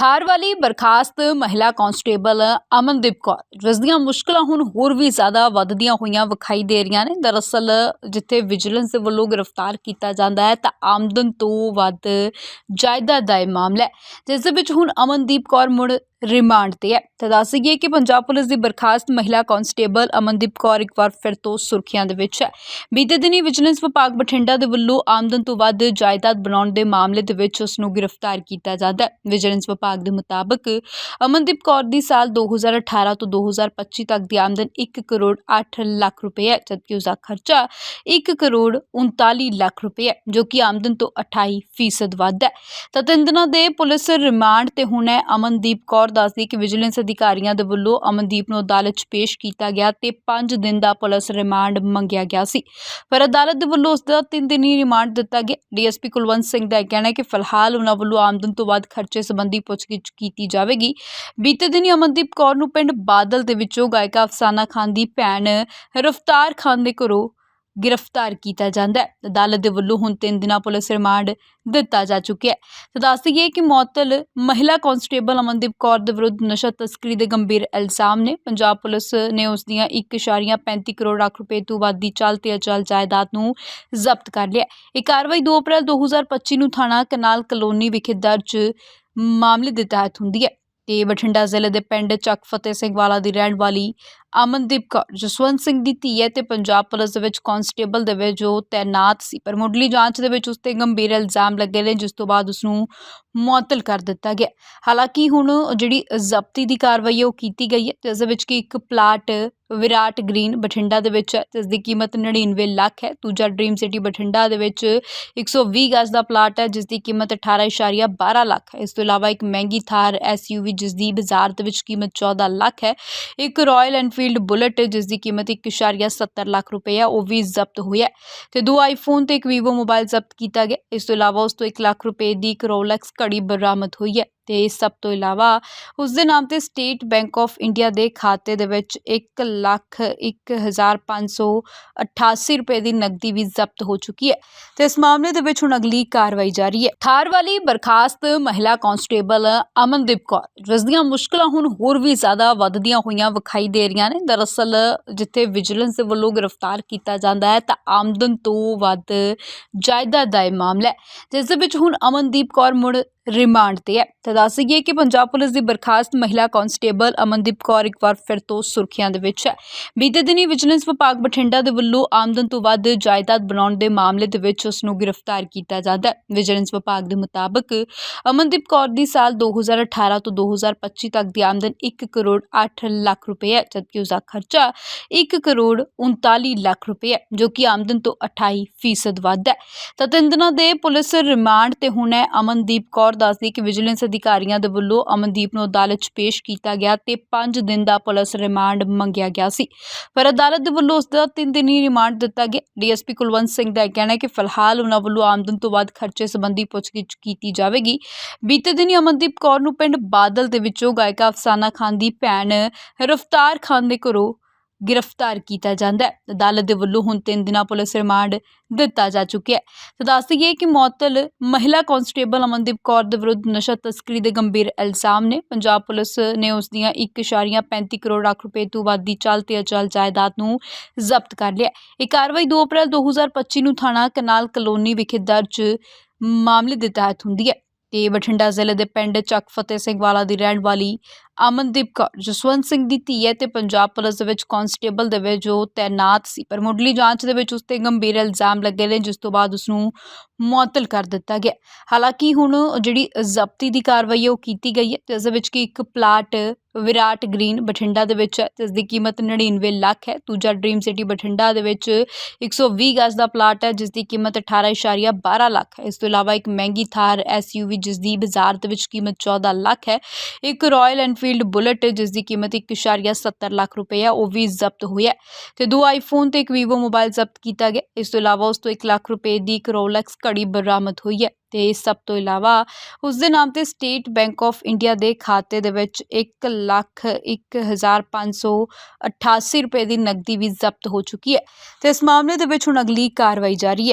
ਥਾਰ ਵਾਲੀ ਬਰਖਾਸਤ ਮਹਿਲਾ ਕਾਂਸਟੇਬਲ ਅਮਨਦੀਪ ਕੌਰ। ਜਿਸ ਦੀਆਂ ਮੁਸ਼ਕਲਾਂ ਹੁਣ ਹੋਰ ਵੀ ਜ਼ਿਆਦਾ ਵੱਧਦੀਆਂ ਹੋਈਆਂ ਵਿਖਾਈ ਦੇ ਰਹੀਆਂ ਨੇ। ਦਰਅਸਲ ਜਿੱਥੇ ਵਿਜੀਲੈਂਸ ਦੇ ਵੱਲੋਂ ਗ੍ਰਿਫਤਾਰ ਕੀਤਾ ਜਾਂਦਾ ਹੈ, ਤਾਂ ਆਮਦਨ ਤੋਂ ਵੱਧ ਜਾਇਦਾਦ ਦਾ ਇਹ ਮਾਮਲਾ ਹੈ। ਜਿਸ ਦੇ ਵਿੱਚ ਹੁਣ ਅਮਨਦੀਪ ਕੌਰ ਮੁੜ ਰਿਮਾਂਡ ਤੇ ਹੈ। ਤਾਂ ਦੱਸ ਦਈਏ ਕਿ ਪੰਜਾਬ ਪੁਲਿਸ ਦੀ ਬਰਖਾਸਤ ਮਹਿਲਾ ਕਾਂਸਟੇਬਲ ਅਮਨਦੀਪ ਕੌਰ ਇੱਕ ਵਾਰ ਫਿਰ ਤੋਂ ਸੁਰਖੀਆਂ ਦੇ ਵਿੱਚ ਹੈ। ਬੀਤੇ ਦਿਨੀ ਵਿਜੀਲੈਂਸ ਵਿਭਾਗ ਬਠਿੰਡਾ ਦੇ ਵੱਲੋਂ ਆਮਦਨ ਤੋਂ ਵੱਧ ਜਾਇਦਾਦ ਬਣਾਉਣ ਦੇ ਮਾਮਲੇ ਦੇ ਵਿੱਚ ਉਸ ਨੂੰ ਗ੍ਰਿਫਤਾਰ ਕੀਤਾ ਜਾਂਦਾ ਹੈ। ਵਿਜੀਲੈਂਸ ਵਿਭਾਗ ਦੇ ਮੁਤਾਬਕ ਅਮਨਦੀਪ ਕੌਰ ਦੀ ਸਾਲ 2018 ਤੋਂ 2025 ਤੱਕ ਦੀ ਆਮਦਨ 1 ਕਰੋੜ 8 ਲੱਖ ਰੁਪਏ ਹੈ, ਜਦਕਿ ਉਸ ਦਾ ਖਰਚਾ 1 ਕਰੋੜ 39 ਲੱਖ ਰੁਪਏ ਹੈ, ਜੋ ਕਿ ਆਮਦਨ ਤੋਂ 28 ਫੀਸਦ ਵੱਧ ਹੈ। ਤਾਂ ਤਿੰਨ ਦਿਨਾਂ ਦੇ ਪੁਲਿਸ ਰਿਮਾਂਡ ਤੇ ਹੁਣ ਹੈ, ਅਮਨਦੀਪ ਕੌਰ ਦੱਸਦੀ ਕਿ ਵਿਜੀਲੈਂਸ ਅਧਿਕਾਰੀਆਂ ਦੇ ਵੱਲੋਂ ਅਮਨਦੀਪ ਨੂੰ ਅਦਾਲਤ 'ਚ ਪੇਸ਼ ਕੀਤਾ ਗਿਆ ਤੇ 5 ਦਿਨ ਦਾ ਪੁਲਿਸ ਰਿਮਾਂਡ ਮੰਗਿਆ ਗਿਆ ਸੀ। ਪਰ ਅਦਾਲਤ ਦੇ ਵੱਲੋਂ ਉਸ ਦਾ 3 ਦਿਨੀ ਰਿਮਾਂਡ ਦਿੱਤਾ ਗਿਆ। ਡੀਐਸਪੀ ਕੁਲਵੰਤ ਸਿੰਘ ਦਾ ਕਹਿਣਾ ਹੈ ਕਿ ਫਿਲਹਾਲ ਉਹਨਾਂ ਵੱਲੋਂ ਆਮਦਨ ਤੋਂ ਵੱਧ ਖਰਚੇ ਸੰਬੰਧੀ ਪੁੱਛਗਿੱਛ ਕੀਤੀ ਜਾਵੇਗੀ। ਬੀਤੇ ਦਿਨੀ ਅਮਨਦੀਪ ਕੌਰ ਨੂੰ ਪਿੰਡ ਬਾਦਲ ਦੇ ਵਿੱਚੋਂ ਗਾਇਕਾ ਅਫਸਾਨਾ ਖਾਨ ਦੀ ਭੈਣ ਰਫਤਾਰ ਖਾਨ ਦੇ ਘਰੋਂ ਗ੍ਰਿਫਤਾਰ ਕੀਤਾ ਜਾਂਦਾ ਹੈ। ਅਦਾਲਤ ਦੇ ਵੱਲੋਂ ਹੁਣ 3 ਦਿਨਾਂ ਪੁਲਿਸ ਰਿਮਾਂਡ ਦਿੱਤਾ ਜਾ ਚੁੱਕਿਆ ਹੈ। ਤਾਂ ਦੱਸ ਦਈਏ ਕਿ ਮੁਅੱਤਲ ਮਹਿਲਾ ਕਾਂਸਟੇਬਲ ਅਮਨਦੀਪ ਕੌਰ ਦੇ ਵਿਰੁੱਧ ਨਸ਼ਾ ਤਸਕਰੀ ਦੇ ਗੰਭੀਰ ਇਲਜ਼ਾਮ ਨੇ। ਪੰਜਾਬ ਪੁਲਿਸ ਨੇ ਉਸ ਦੀਆਂ 1.35 ਕਰੋੜ ਲੱਖ ਰੁਪਏ ਤੋਂ ਵੱਧ ਦੀ ਚੱਲ ਤੇ ਅਚਲ ਜਾਇਦਾਦ ਨੂੰ ਜ਼ਬਤ ਕਰ ਲਿਆ ਇਹ ਕਾਰਵਾਈ 2 ਅਪ੍ਰੈਲ 2025 ਨੂੰ ਥਾਣਾ ਕਨਾਲ ਕਲੋਨੀ ਵਿਖੇ ਦਰਜ ਮਾਮਲੇ ਦੇ ਤਹਿਤ ਹੁੰਦੀ ਹੈ। ਅਤੇ ਬਠਿੰਡਾ ਜ਼ਿਲ੍ਹੇ ਦੇ ਪਿੰਡ ਚੱਕ ਫਤਿਹ ਸਿੰਘ ਵਾਲਾ ਦੀ ਰਹਿਣ ਵਾਲੀ ਅਮਨਦੀਪ ਕੌਰ, ਜਸਵੰਤ ਸਿੰਘ ਦੀ ਧੀ ਹੈ ਤੇ ਪੰਜਾਬ ਪੁਲਿਸ ਦੇ ਵਿੱਚ ਕਾਂਸਟੇਬਲ ਦੇ ਵਿੱਚ ਜੋ ਤੈਨਾਤ ਸੀ, ਪਰ ਮੁੱਢਲੀ ਜਾਂਚ ਦੇ ਵਿੱਚ ਉਸ ਤੇ ਗੰਭੀਰ ਇਲਜ਼ਾਮ ਲੱਗੇ ਨੇ, ਜਿਸ ਤੋਂ ਬਾਅਦ ਉਸ ਨੂੰ ਮੁਅੱਤਲ ਕਰ ਦਿੱਤਾ ਗਿਆ। ਹਾਲਾਂਕਿ ਹੁਣ ਜਿਹੜੀ ਜ਼ਬਤੀ ਦੀ ਕਾਰਵਾਈ ਹੈ ਉਹ ਕੀਤੀ ਗਈ ਹੈ, ਜਿਸ ਦੇ ਵਿੱਚ ਕਿ ਇੱਕ ਪਲਾਟ ਵਿਰਾਟ ਗ੍ਰੀਨ ਬਠਿੰਡਾ ਦੇ ਵਿੱਚ ਹੈ, ਜਿਸ ਦੀ ਕੀਮਤ 99 ਲੱਖ ਹੈ। ਦੂਜਾ ਡ੍ਰੀਮ ਸਿਟੀ ਬਠਿੰਡਾ ਦੇ ਵਿੱਚ 120 ਗਜ਼ ਦਾ ਪਲਾਟ ਹੈ, ਜਿਸ ਦੀ ਕੀਮਤ 18.12 ਲੱਖ ਹੈ। ਇਸ ਤੋਂ ਇਲਾਵਾ ਇੱਕ ਮਹਿੰਗੀ ਥਾਰ ਐਸਯੂਵੀ ਜਿਸ ਦੀ ਬਾਜ਼ਾਰ ਦੇ ਵਿੱਚ ਕੀਮਤ 14 ਲੱਖ ਹੈ। ਇੱਕ ਰਾਇਲ ਐਨਫੀਲਡ ਬੁਲਟ ਜਿਸ ਦੀ ਕੀਮਤ 1.70 ਲੱਖ ਰੁਪਏ ਹੈ ਉਹ ਵੀ ਜ਼ਬਤ ਹੋਈ ਹੈ। ਤੇ ਦੋ ਆਈਫੋਨ ਤੇ ਇੱਕ ਵੀਵੋ ਮੋਬਾਈਲ ਜ਼ਬਤ ਕੀਤਾ ਗਿਆ। ਇਸ ਤੋਂ ਇਲਾਵਾ ਉਸ ਤੋਂ 1 ਲੱਖ ਰੁਪਏ ਦੀ ਇੱਕ ਰੋਲੈਕਸ ਘੜੀ ਬਰਾਮਦ ਹੋਈ ਹੈ। ਤੇ ਸਭ ਤੋਂ ਇਲਾਵਾ ਉਸ ਦੇ ਨਾਮ ਤੇ ਸਟੇਟ ਬੈਂਕ ਆਫ ਇੰਡੀਆ ਦੇ ਖਾਤੇ ਦੇ ਵਿੱਚ 1 ਲੱਖ 1588 ਰੁਪਏ ਦੀ ਨਕਦੀ ਵੀ ਜ਼ਬਤ ਹੋ ਚੁੱਕੀ ਹੈ ਤੇ ਇਸ ਮਾਮਲੇ ਦੇ ਵਿੱਚ ਹੁਣ ਅਗਲੀ ਕਾਰਵਾਈ ਜਾਰੀ ਹੈ। ਥਾਰ ਵਾਲੀ ਬਰਖਾਸਤ ਮਹਿਲਾ ਕਾਂਸਟੇਬਲ ਅਮਨਦੀਪ ਕੌਰ ਜਿਸ ਦੀਆਂ ਮੁਸ਼ਕਲਾਂ ਹੁਣ ਹੋਰ ਵੀ ਜ਼ਿਆਦਾ ਵੱਧਦੀਆਂ ਹੋਈਆਂ ਵਿਖਾਈ ਦੇ ਰਹੀਆਂ ਨੇ, ਦਰਅਸਲ ਜਿੱਥੇ ਵਿਜੀਲੈਂਸ ਦੇ ਵੱਲੋਂ ਗ੍ਰਿਫਤਾਰ ਕੀਤਾ ਜਾਂਦਾ ਹੈ, ਤਾਂ ਆਮਦਨ ਤੋਂ ਵੱਧ ਜਾਇਦਾਦ ਦਾ ਇਹ ਮਾਮਲਾ ਜਿਸ ਦੇ ਵਿੱਚ ਹੁਣ ਅਮਨਦੀਪ ਕੌਰ ਮੁੜ ਰਿਮਾਂਡ ਤੇ ਹੈ। ਤਾਂ ਦੱਸ ਦਈਏ ਕਿ ਪੰਜਾਬ ਪੁਲਿਸ ਦੀ ਬਰਖਾਸਤ ਮਹਿਲਾ ਕਾਂਸਟੇਬਲ ਅਮਨਦੀਪ ਕੌਰ ਇੱਕ ਵਾਰ ਫਿਰ ਤੋਂ ਸੁਰਖੀਆਂ ਦੇ ਵਿੱਚ ਹੈ। ਬੀਤੇ ਦਿਨੀ ਵਿਜੀਲੈਂਸ ਵਿਭਾਗ ਬਠਿੰਡਾ ਦੇ ਵੱਲੋਂ ਆਮਦਨ ਤੋਂ ਵੱਧ ਜਾਇਦਾਦ ਬਣਾਉਣ ਦੇ ਮਾਮਲੇ ਦੇ ਵਿੱਚ ਉਸ ਨੂੰ ਗ੍ਰਿਫਤਾਰ ਕੀਤਾ ਜਾਂਦਾ ਹੈ। ਵਿਜੀਲੈਂਸ ਵਿਭਾਗ ਦੇ ਮੁਤਾਬਕ ਅਮਨਦੀਪ ਕੌਰ ਦੀ ਸਾਲ 2018 ਤੋਂ 2025 ਤੱਕ ਦੀ ਆਮਦਨ 1 ਕਰੋੜ 8 ਲੱਖ ਰੁਪਏ ਹੈ, ਜਦਕਿ ਉਸ ਦਾ ਖਰਚਾ 1 ਕਰੋੜ 39 ਲੱਖ ਰੁਪਏ ਹੈ, ਜੋ ਕਿ ਆਮਦਨ ਤੋਂ 28 ਫੀਸਦ ਵੱਧ ਹੈ। ਤਾਂ ਤਿੰਨ ਦਿਨਾਂ ਦੇ ਪੁਲਿਸ ਰਿਮਾਂਡ ਤੇ ਹੁਣ ਹੈ ਅਮਨਦੀਪ ਕੌਰ ਦੱਸਦੀ ਕਿ ਵਿਜੀਲੈਂਸ ਅਧਿਕਾਰੀਆਂ ਦੇ ਵੱਲੋਂ ਅਮਨਦੀਪ ਨੂੰ ਅਦਾਲਤ 'ਚ ਪੇਸ਼ ਕੀਤਾ ਗਿਆ ਤੇ 5 ਦਿਨ ਦਾ ਪੁਲਿਸ ਰਿਮਾਂਡ ਮੰਗਿਆ ਗਿਆ ਸੀ। ਪਰ ਅਦਾਲਤ ਦੇ ਵੱਲੋਂ ਉਸ ਦਾ 3 ਦਿਨੀ ਰਿਮਾਂਡ ਦਿੱਤਾ ਗਿਆ। ਡੀਐਸਪੀ ਕੁਲਵੰਤ ਸਿੰਘ ਦਾ ਇਹ ਕਹਿਣਾ ਹੈ ਕਿ ਫਿਲਹਾਲ ਉਹਨਾਂ ਵੱਲੋਂ ਆਮਦਨ ਤੋਂ ਵੱਧ ਖਰਚੇ ਸੰਬੰਧੀ ਪੁੱਛਗਿੱਛ ਕੀਤੀ ਜਾਵੇਗੀ। ਬੀਤੇ ਦਿਨੀ ਅਮਨਦੀਪ ਕੌਰ ਨੂੰ ਪਿੰਡ ਬਾਦਲ ਦੇ ਵਿੱਚੋਂ ਗਾਇਕਾ ਅਫਸਾਨਾ ਖਾਨ ਦੀ ਭੈਣ ਰਫਤਾਰ ਖਾਨ ਦੇ ਘਰੋਂ ਗ੍ਰਿਫਤਾਰ ਕੀਤਾ ਜਾਂਦਾ ਹੈ। ਅਦਾਲਤ ਦੇ ਵੱਲੋਂ ਹੁਣ 3 ਦਿਨਾਂ ਪੁਲਿਸ ਰਿਮਾਂਡ ਦਿੱਤਾ ਜਾ ਚੁੱਕਿਆ ਹੈ। ਤਾਂ ਦੱਸ ਦਈਏ ਕਿ ਮੁਅੱਤਲ ਮਹਿਲਾ ਕਾਂਸਟੇਬਲ ਅਮਨਦੀਪ ਕੌਰ ਦੇ ਵਿਰੁੱਧ ਨਸ਼ਾ ਤਸਕਰੀ ਦੇ ਗੰਭੀਰ ਇਲਜ਼ਾਮ ਨੇ। ਪੰਜਾਬ ਪੁਲਿਸ ਨੇ ਉਸ ਦੀਆਂ 1.35 ਕਰੋੜ ਲੱਖ ਰੁਪਏ ਤੋਂ ਵੱਧ ਦੀ ਚੱਲ ਤੇ ਅਚਲ ਜਾਇਦਾਦ ਨੂੰ ਜ਼ਬਤ ਕਰ ਲਿਆ ਇਹ ਕਾਰਵਾਈ 2 ਅਪ੍ਰੈਲ 2025 ਨੂੰ ਥਾਣਾ ਕਨਾਲ ਕਲੋਨੀ ਵਿਖੇ ਦਰਜ ਮਾਮਲੇ ਦੇ ਤਹਿਤ ਹੁੰਦੀ ਹੈ। ਤੇ ਬਠਿੰਡਾ ਜ਼ਿਲ੍ਹੇ ਦੇ ਪਿੰਡ ਚੱਕ ਫਤਿਹ ਸਿੰਘ ਵਾਲਾ ਦੀ ਰਹਿਣ ਵਾਲੀ ਅਮਨਦੀਪ ਕੌਰ, ਜਸਵੰਤ ਸਿੰਘ ਦੀ ਧੀ ਹੈ ਤੇ ਪੰਜਾਬ ਪੁਲਿਸ ਦੇ ਵਿੱਚ ਕਾਂਸਟੇਬਲ ਦੇ ਵਿੱਚ ਜੋ ਤੈਨਾਤ ਸੀ, ਪਰ ਮੁੱਢਲੀ ਜਾਂਚ ਦੇ ਵਿੱਚ ਉਸ ਤੇ ਗੰਭੀਰ ਇਲਜ਼ਾਮ ਲੱਗੇ ਨੇ, ਜਿਸ ਤੋਂ ਬਾਅਦ ਉਸ ਨੂੰ ਮੁਅੱਤਲ ਕਰ ਦਿੱਤਾ ਗਿਆ। ਹਾਲਾਂਕਿ ਹੁਣ ਜਿਹੜੀ ਜ਼ਬਤੀ ਦੀ ਕਾਰਵਾਈ ਹੈ ਉਹ ਕੀਤੀ ਗਈ ਹੈ ਜਿਸ ਦੇ ਵਿੱਚ ਕਿ ਇੱਕ ਪਲਾਟ ਵਿਰਾਟ ਗ੍ਰੀਨ ਬਠਿੰਡਾ ਦੇ ਵਿੱਚ ਹੈ ਜਿਸ ਦੀ ਕੀਮਤ 99 ਲੱਖ ਹੈ। ਦੂਜਾ ਡ੍ਰੀਮ ਸਿਟੀ ਬਠਿੰਡਾ ਦੇ ਵਿੱਚ 120 ਗਜ਼ ਦਾ ਪਲਾਟ ਹੈ ਜਿਸ ਦੀ ਕੀਮਤ 18.12 ਲੱਖ ਹੈ। ਇਸ ਤੋਂ ਇਲਾਵਾ ਇੱਕ ਮਹਿੰਗੀ ਥਾਰ ਐਸਯੂਵੀ ਜਿਸ ਦੀ ਬਾਜ਼ਾਰ ਦੇ ਵਿੱਚ ਕੀਮਤ 14 ਲੱਖ ਹੈ। ਇੱਕ ਰਾਇਲ ਐਨਫੀਲਡ ਬੁਲਟ ਜਿਸ ਦੀ ਕੀਮਤ 1.70 ਲੱਖ ਰੁਪਏ ਹੈ, ਉਹ ਵੀ ਜ਼ਬਤ ਹੋਈ ਹੈ। ਤੇ ਦੋ ਆਈਫੋਨ ਤੇ ਇੱਕ ਵੀਵੋ ਮੋਬਾਈਲ ਜ਼ਬਤ ਕੀਤਾ ਗਿਆ। ਇਸ ਤੋਂ ਇਲਾਵਾ ਉਸ ਤੋਂ 1 ਲੱਖ ਰੁਪਏ ਦੀ ਇੱਕ ਰੋਲੈਕਸ ਘੜੀ ਬਰਾਮਦ ਹੋਈ ਹੈ। ਤੇ ਇਸ ਸਭ ਤੋਂ ਇਲਾਵਾ ਉਸ ਦੇ ਨਾਮ ਤੇ ਸਟੇਟ ਬੈਂਕ ਆਫ ਇੰਡੀਆ ਦੇ ਖਾਤੇ ਦੇ ਵਿੱਚ 1 ਲੱਖ 1588 ਰੁਪਏ ਦੀ ਨਕਦੀ ਵੀ ਜ਼ਬਤ ਹੋ ਚੁੱਕੀ ਹੈ ਤੇ ਇਸ ਮਾਮਲੇ ਦੇ ਵਿੱਚ ਹੁਣ ਅਗਲੀ ਕਾਰਵਾਈ ਜਾਰੀ ਹੈ।